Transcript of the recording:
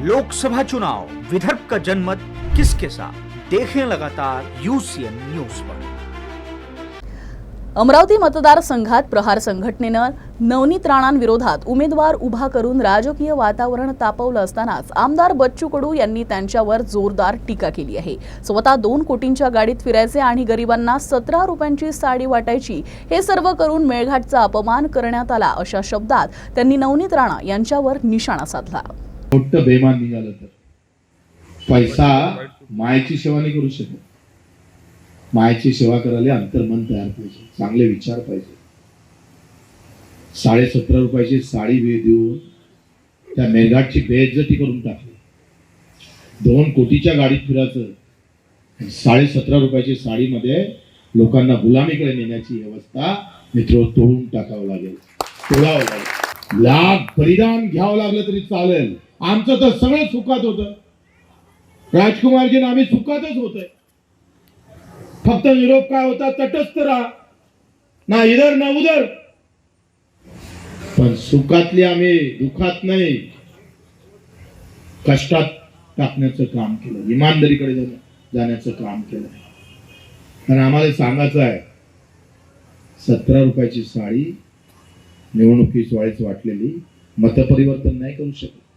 लोकसभा चुनाव विदर्भ का जनमत किसके साथ? देखें लगातार यूसीएन न्यूज पर। अमरावती मतदारसंघात प्रहार संघटनेनं नवनीत राणांविरोधात उमेदवार उभा करून राजकीय वातावरण तापवलं असतानाच आमदार बच्चू कडू यांनी त्यांच्यावर जोरदार टीका केली आहे. स्वतः दोन कोटींच्या गाडीत फिरायचे आणि गरिबांना सतरा रुपयांची साडी वाटायची हे सर्व करून मेळघाटचा अपमान करण्यात आला अशा शब्दात त्यांनी नवनीत राणा यांच्यावर निशाणा साधला. मोठं बेमान निघालं तर. पैसा मायची सेवा नाही करू शकत. मायेची सेवा करायला अंतर्मन तयार पाहिजे. चांगले विचार पाहिजे. साडे सतरा रुपयाची साडी वे देऊन त्या मेळघाटची बेइज्जती करून टाकली. दोन कोटीच्या गाडीत फिरायचं. साडे सतरा रुपयाची साडीमध्ये लोकांना गुलामीकडे नेण्याची व्यवस्था मित्र तोडून टाकावं लागेल. तोडावं लागेल. लाभ बलिदान घ्यावं लागलं तरी चालेल. आमचं तर सगळं सुखात होतं. राजकुमारजी आम्ही सुखातच होतोय. फक्त निरोप काय होता? तटस्थ राहा. ना इधर ना उधर. पण सुखातली आम्ही दुखात नाही. कष्टात टाकण्याचं काम केलं. इमानदारीकडे जाण्याचं काम केलं. कारण आम्हाला सांगायचं आहे सतरा रुपयाची साडी निवडणुकीच वेळेस वाटलेली मतपरिवर्तन नाही करू शकत.